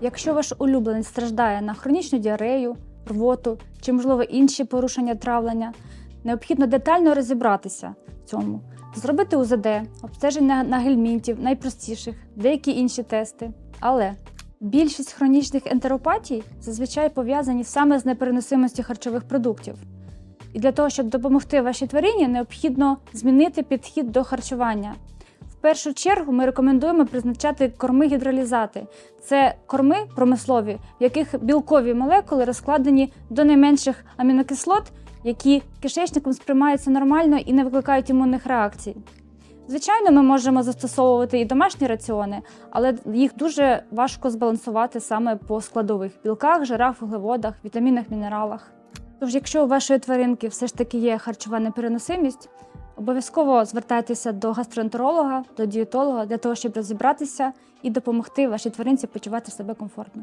Якщо ваш улюбленець страждає на хронічну діарею, рвоту чи, можливо, інші порушення травлення, необхідно детально розібратися в цьому, зробити УЗД, обстеження на гельмінтів, найпростіших, деякі інші тести. Але більшість хронічних ентеропатій зазвичай пов'язані саме з непереносимостю харчових продуктів. І для того, щоб допомогти вашій тварині, необхідно змінити підхід до харчування. Першу чергу ми рекомендуємо призначати корми-гідролізати. Це корми промислові, в яких білкові молекули розкладені до найменших амінокислот, які кишечником сприймаються нормально і не викликають імунних реакцій. Звичайно, ми можемо застосовувати і домашні раціони, але їх дуже важко збалансувати саме по складових білках, жирах, вуглеводах, вітамінах, мінералах. Тож, якщо у вашої тваринки все ж таки є харчова непереносимість, обов'язково звертайтеся до гастроентеролога, до дієтолога для того, щоб розібратися і допомогти вашій тваринці почувати себе комфортно.